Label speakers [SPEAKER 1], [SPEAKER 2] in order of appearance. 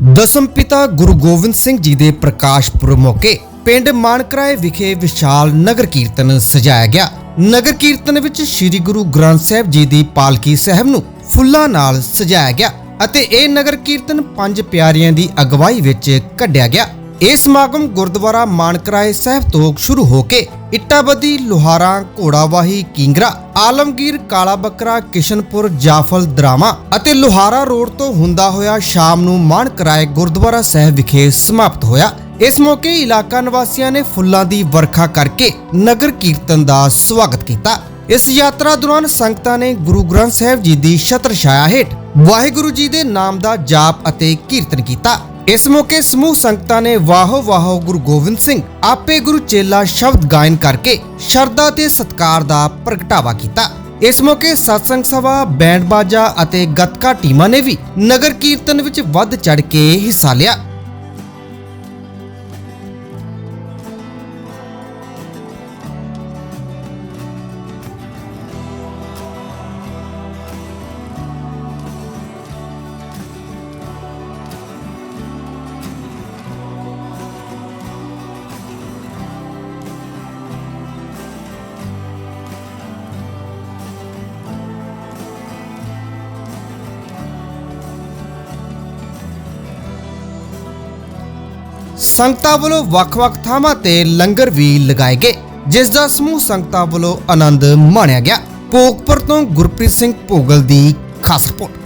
[SPEAKER 1] ਦਸਮ ਪਿਤਾ ਗੁਰੂ ਗੋਬਿੰਦ ਸਿੰਘ ਜੀ ਦੇ ਪ੍ਰਕਾਸ਼ ਪੁਰਬ ਮੌਕੇ ਪਿੰਡ ਮਾਨਕਰਾਏ ਵਿਖੇ ਵਿਸ਼ਾਲ ਨਗਰ ਕੀਰਤਨ ਸਜਾਇਆ ਗਿਆ। ਨਗਰ ਕੀਰਤਨ ਵਿੱਚ ਸ੍ਰੀ ਗੁਰੂ ਗ੍ਰੰਥ ਸਾਹਿਬ ਜੀ ਦੀ ਪਾਲਕੀ ਸਾਹਿਬ ਨੂੰ ਫੁੱਲਾਂ ਨਾਲ ਸਜਾਇਆ ਗਿਆ ਅਤੇ ਇਹ ਨਗਰ ਕੀਰਤਨ ਪੰਜ ਪਿਆਰਿਆਂ ਦੀ ਅਗਵਾਈ ਵਿੱਚ ਕੱਢਿਆ ਗਿਆ। ਇਹ ਸਮਾਗਮ ਗੁਰਦੁਆਰਾ ਮਾਨਕਰਾਏ ਸਾਹਿਬ ਤੋਂ ਸ਼ੁਰੂ ਹੋ ਕੇ ਇੱਟਾਬਦੀ, ਲੋਹਾਰਾਂ, ਘੋੜਾਵਾਹੀ, ਕਿੰਗਰਾ, ਆਲਮਗੀਰ ਕਾਲਾ ਬੱਕਰਾ ਕਿਸ਼ਨਪੁਰ, ਜਾਫਲ, ਦਰਾਮਾ ਅਤੇ ਲੋਹਾਰਾ ਰੋਡ ਤੋਂ ਹੁੰਦਾ ਹੋਇਆ ਸ਼ਾਮ ਨੂੰ ਮਾਨਕਰਾਏ ਗੁਰਦੁਆਰਾ ਸਾਹਿਬ ਵਿਖੇ ਸਮਾਪਤ ਹੋਇਆ। ਇਸ ਮੌਕੇ ਇਲਾਕਾ ਨਿਵਾਸੀਆਂ ਨੇ ਫੁੱਲਾਂ ਦੀ ਵਰਖਾ ਕਰਕੇ ਨਗਰ ਕੀਰਤਨ ਦਾ ਸਵਾਗਤ ਕੀਤਾ। ਇਸ ਯਾਤਰਾ ਦੌਰਾਨ ਸੰਗਤਾਂ ਨੇ ਗੁਰੂ ਗ੍ਰੰਥ ਸਾਹਿਬ ਜੀ ਦੀ ਛਤਰ ਛਾਇਆ ਹੇਠ ਵਾਹਿਗੁਰੂ ਜੀ ਦੇ ਨਾਮ ਦਾ ਜਾਪ ਅਤੇ ਕੀਰਤਨ ਕੀਤਾ। ਇਸ ਮੌਕੇ ਸਮੂਹ ਸੰਗਤਾਂ ਨੇ ਵਾਹੋ ਵਾਹੋ ਗੁਰੂ ਗੋਬਿੰਦ ਸਿੰਘ, ਆਪੇ ਗੁਰੂ ਚੇਲਾ ਸ਼ਬਦ ਗਾਇਨ ਕਰਕੇ ਸ਼ਰਧਾ ਤੇ ਸਤਕਾਰ ਦਾ ਪ੍ਰਗਟਾਵਾ ਕੀਤਾ। ਇਸ ਮੌਕੇ satsang ਸਭਾ, ਬੈਂਡ ਬਾਜਾ ਅਤੇ ਗੱਤਕਾ ਟੀਮਾਂ ਨੇ ਵੀ ਨਗਰ ਕੀਰਤਨ ਵਿੱਚ ਵੱਧ ਚੜ ਕੇ ਹਿੱਸਾ ਲਿਆ। ਸੰਗਤਾਂ ਵੱਲੋਂ ਵੱਖ-ਵੱਖ ਥਾਵਾਂ ਤੇ ਲੰਗਰ ਵੀ ਲਗਾਏ ਗਏ, ਜਿਸ ਦਾ ਸਮੂਹ ਸੰਗਤਾਂ ਵੱਲੋਂ ਆਨੰਦ ਮਾਣਿਆ ਗਿਆ। ਭੋਗਪੁਰ ਤੋਂ ਗੁਰਪ੍ਰੀਤ ਸਿੰਘ ਭੋਗਲ ਦੀ ਖਾਸ ਰਿਪੋਰਟ।